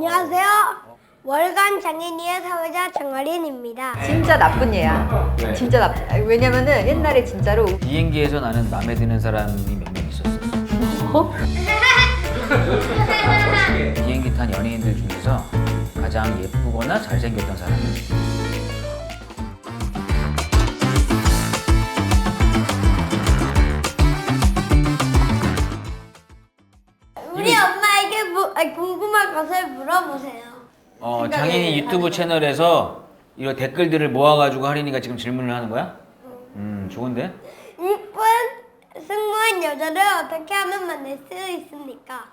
안녕하세요. 월간 장애인의 사회자 정아린입니다. 진짜 나쁜 얘야. 왜? 진짜 나쁜. 아니, 왜냐면은 옛날에 진짜로 비행기에서 나는 마음에 드는 사람이 몇 명 있었어. 비행기 탄 연예인들 중에서 가장 예쁘거나 잘생겼던 사람은 우리 엄마에게 무- 아니, 궁 금한 것을 물어보세요. 어, 장인이 유튜브 채널에서 이런 댓글들을 모아가지고 하린이가 지금 질문을 하는 거야? 음, 좋은데? 이쁜 승무원 여자를 어떻게 하면 만날 수 있습니까?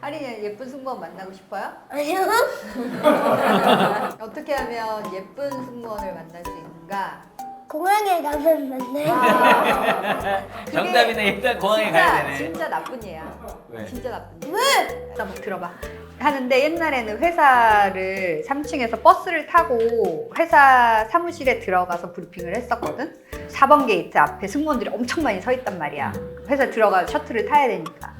할인이 예쁜 승무원 만나고 싶어요? 아니요. 어떻게 하면 예쁜 승무원을 만날 수 있는가? 공항에 가면 만나요. 정답이네. 일단 공항에 진짜, 가야 되네. 진짜 나쁜 얘야. 왜? 진짜 나쁜 얘. 왜? 나뭐 들어봐. 하는데 옛날에는 회사를 3층에서 버스를 타고 회사 사무실에 들어가서 브리핑을 했었거든. 4번 게이트 앞에 승무원들이 엄청 많이 서 있단 말이야. 회사 들어가 셔틀을 타야 되니까.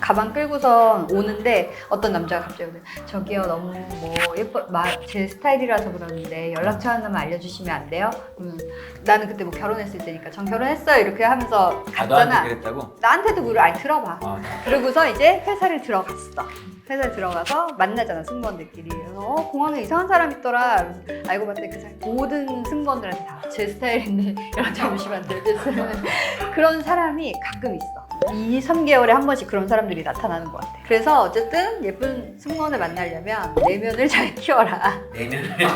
가방 끌고선 오는데 어떤 남자가 갑자기 오늘 저기요 너무 뭐 예뻐 마, 제 스타일이라서 그러는데 연락처 하나만 알려주시면 안 돼요? 음, 나는 그때 뭐 결혼했을 때니까 전 결혼했어요 이렇게 하면서 아, 갔잖아. 너한테 그랬다고? 나한테도 물을 아니 들어봐. 아, 그러고서 이제 회사를 들어갔어. 회사에 들어가서 만나잖아 승무원들끼리. 그래서 어, 공항에 이상한 사람 있더라. 그래서 알고 봤더니 그 사람 모든 승무원들한테 다 제 스타일인데 주시면 안 되겠어요. 그런 사람이 가끔 있어. 2, 3개월에 한 번씩 그런 사람들이 나타나는 것 같아. 그래서 어쨌든 예쁜 승무원을 만나려면 내면을 잘 키워라. 내년에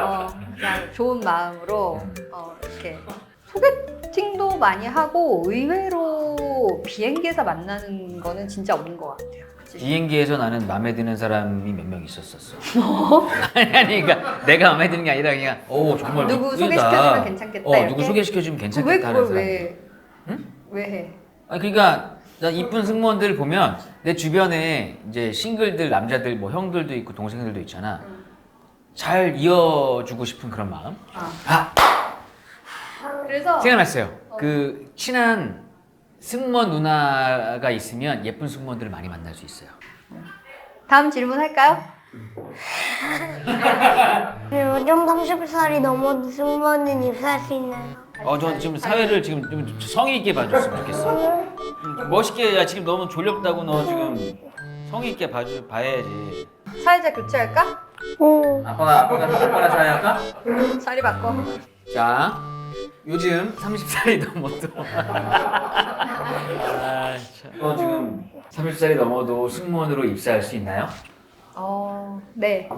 어, 그냥 좋은 마음으로 어, 이렇게 소개팅도 많이 하고 의외로 비행기에서 만나는 거는 진짜 없는 것 같아요. 비행기에서 나는 마음에 드는 사람이 몇 명 있었었어. 아니, 아니, 그러니까 내가 마음에 드는 게 아니라 그냥, 오, 정말. 누구 의외다. 소개시켜주면 괜찮겠다, 어, 이렇게? 누구 소개시켜주면 왜 괜찮겠다 하는 그걸 사람. 왜, 응? 왜 해? 아니, 그러니까, 나 이쁜 승무원들 보면 내 주변에 이제 싱글들, 남자들, 뭐 형들도 있고 동생들도 있잖아. 잘 이어주고 싶은 그런 마음? 아. 아, 그래서 생각났어요. 그, 친한 승무원 누나가 있으면 예쁜 승무원들을 많이 만날 수 있어요. 다음 질문 할까요? 요즘 30살이 넘어도 승무원은 입사할 수 있나요? 어, 저 지금 사회를 지금 좀 성의 있게 봐줬으면 좋겠어. 좀 멋있게, 야, 지금 너무 졸렵다고 너 지금 성의 있게 봐주, 봐야지. 사회자 교체할까? 오. 아빠가, 아빠가, 아빠가 사회 할까? 자리 바꿔. 자, 요즘 30살이 넘어도. 아, 참. 너 지금 30살이 넘어도 승무원으로 입사할 수 있나요? 어, 네.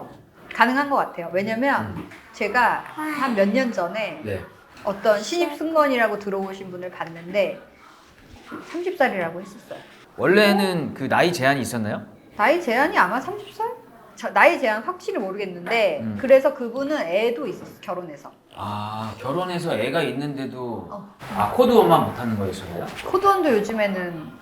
가능한 것 같아요. 왜냐면 제가 한 몇 년 전에 네. 어떤 신입 승무원이라고 들어오신 분을 봤는데 30살이라고 했었어요. 원래는 그 나이 제한이 있었나요? 나이 제한이 아마 30살? 저, 나이 제한 확실히 모르겠는데 음. 그래서 그분은 애도 있었어 결혼해서 아, 결혼해서 애가 있는데도 어. 아, 코드원만 못하는 거였어요? 코드원도 요즘에는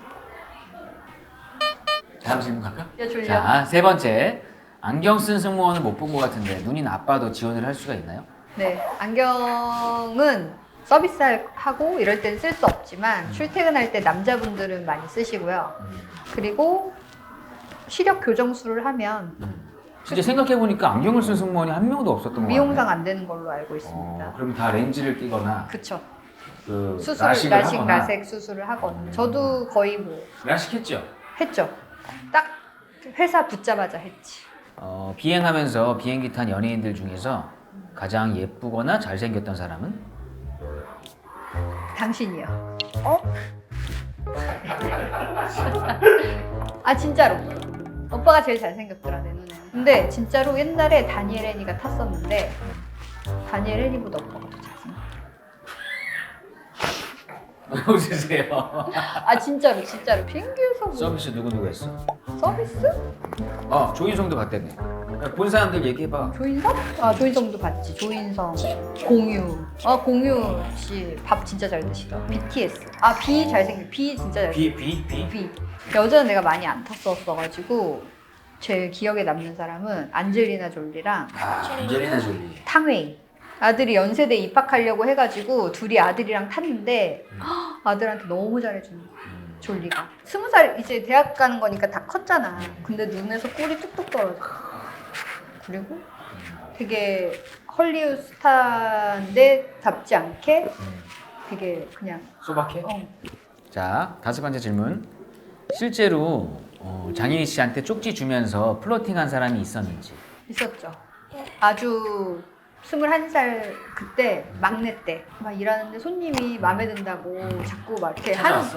다음 질문 갈까? 야 졸려 자, 세 번째. 안경 쓴 승무원은 못본 것 같은데 눈이 나빠도 지원을 할 수가 있나요? 네 안경은 서비스하고 이럴 땐 쓸 수 없지만 출퇴근할 때 남자분들은 많이 쓰시고요 그리고 시력 교정술을 하면 진짜 생각해 보니까 안경을 쓴 승무원이 한 명도 없었던 것 같아요. 미용상 안 되는 걸로 알고 어, 있습니다 그럼 다 렌즈를 끼거나 그쵸 그 수술 라식을 라식 하거나 라섹 수술을 하거나 음. 저도 거의 뭐 라식했죠. 했죠 딱 회사 붙자마자 했지 어, 비행하면서 비행기 탄 연예인들 중에서 가장 예쁘거나 잘생겼던 사람은? 당신이요. 어? 아 진짜로. 오빠가 제일 잘생겼더라 내. 근데 진짜로 옛날에 다니엘 애니가 탔었는데 다니엘 애니보다 오빠가 더 잘생겼어. 웃으세요. 아 진짜로 진짜로 비행기에서 뭐 서비스 누구 누구 했어? 서비스? 어 조인성도 봤다네. 본 사람들 얘기해봐. 조인성? 아 조인성도 봤지. 조인성, 공유. 아 공유 씨 밥 진짜 잘 드시더라. BTS. 아 B 잘생겨. B 진짜 잘. 비비 비. B. 여자는 내가 많이 안 탔었어가지고 제 기억에 남는 사람은 안젤리나 졸리랑 아 안젤리나 졸리. 탕웨이. 아들이 연세대 입학하려고 해가지고 둘이 아들이랑 탔는데 음. 아들한테 너무 잘해주는 거야. 음. 졸리가. 스무 살 이제 대학 가는 거니까 다 컸잖아. 근데 눈에서 꿀이 뚝뚝 떨어져. 그리고 되게 헐리우드 스타인데 답지 않게 되게 그냥 소박해? 어, 자, 다섯 번째 질문. 실제로 어, 장인희 씨한테 쪽지 주면서 플러팅한 사람이 있었는지. 있었죠. 아주 21살 그때 막내 때 막 일하는데 손님이 마음에 든다고 자꾸 막 이렇게 하는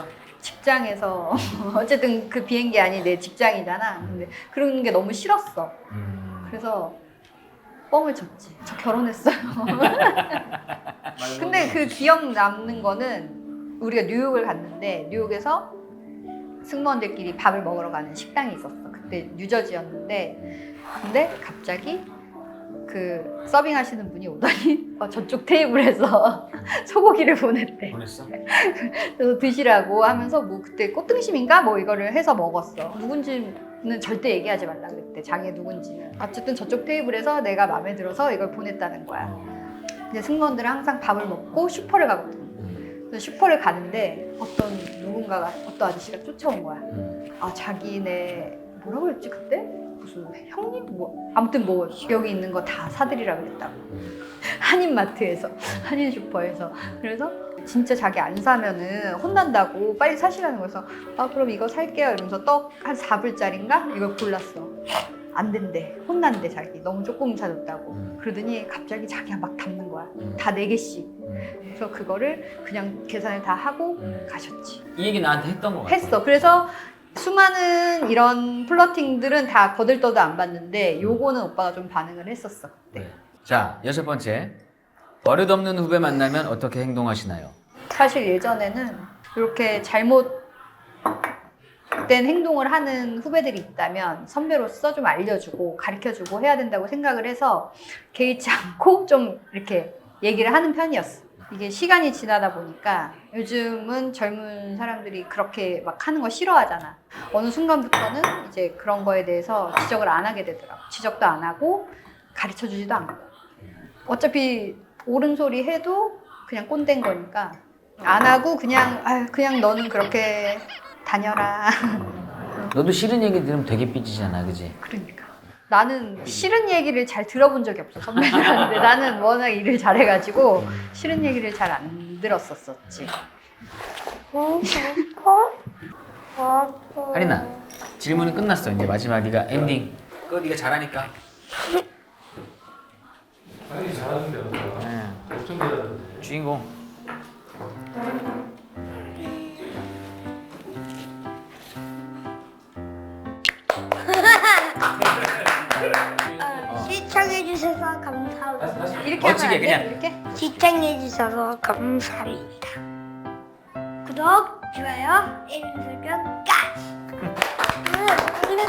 직장에서 어쨌든 그 비행기 아니 내 직장이잖아. 근데 그런 게 너무 싫었어. 음. 그래서 뻥을 쳤지. 저 결혼했어요. 근데 그 기억 남는 거는 우리가 뉴욕을 갔는데 뉴욕에서 승무원들끼리 밥을 먹으러 가는 식당이 있었어. 그때 뉴저지였는데 근데 갑자기 그 서빙 하시는 분이 오더니 어, 저쪽 테이블에서 소고기를 보냈대. 보냈어? 그래서 드시라고 하면서 뭐 그때 꽃등심인가 뭐 이거를 해서 먹었어. 누군지는 절대 얘기하지 말라 그랬대. 장애 누군지는. 어쨌든 저쪽 테이블에서 내가 마음에 들어서 이걸 보냈다는 거야. 근데 승무원들은 항상 밥을 먹고 슈퍼를 가거든. 음. 그래서 슈퍼를 가는데 어떤 누군가가 어떤 아저씨가 쫓아온 거야. 음. 아 자기네 뭐라고 했지 그때? 무슨 형님 뭐 아무튼 뭐 여기 있는 거 다 사드리라 그랬다고. 한인마트에서 한인 슈퍼에서 그래서 진짜 자기 안 사면은 혼난다고 빨리 사시라는 거여서 아 그럼 이거 살게요 이러면서 떡 한 4불짜리인가 이걸 골랐어 안 된대 혼난대 자기 너무 조금 사줬다고 음. 그러더니 갑자기 자기가 막 담는 거야 음. 다 네개씩 음. 그래서 그거를 그냥 계산을 다 하고 음. 가셨지 이 얘기 나한테 했던 거 같아. 했어 그래서 수많은 이런 플러팅들은 다 거들떠도 안 봤는데 요거는 오빠가 좀 반응을 했었어 그때 네. 자, 여섯 번째. 버릇없는 후배 만나면 어떻게 행동하시나요? 사실 예전에는 이렇게 잘못된 행동을 하는 후배들이 있다면 선배로서 좀 알려주고 가르쳐주고 해야 된다고 생각을 해서 개의치 않고 좀 이렇게 얘기를 하는 편이었어. 이게 시간이 지나다 보니까 요즘은 젊은 사람들이 그렇게 막 하는 거 싫어하잖아. 어느 순간부터는 이제 그런 거에 대해서 지적을 안 하게 되더라고. 지적도 안 하고 가르쳐 주지도 않고. 어차피 옳은 소리 해도 그냥 꼰대인 거니까 안 하고 그냥 아 그냥 너는 그렇게 다녀라. 너도 싫은 얘기 들으면 되게 삐지잖아, 그지? 그러니까 나는 싫은 얘기를 잘 들어본 적이 없어 선배들한테 나는 워낙 일을 잘해가지고 싫은 얘기를 잘 안 들었었었지. 하린아, 질문은 끝났어. 이제 마지막 네가 엔딩. 그거 네가 잘하니까. 아니 잘하는데 어떡하 네. 걱정되는데 주인공. 시청해주셔서 감사합니다. 이렇게 멋지게 하면 안 돼? 그냥. 이렇게? 시청해주셔서 감사합니다. 구독, 좋아요, 알림 설정, 까시! 응, 클릭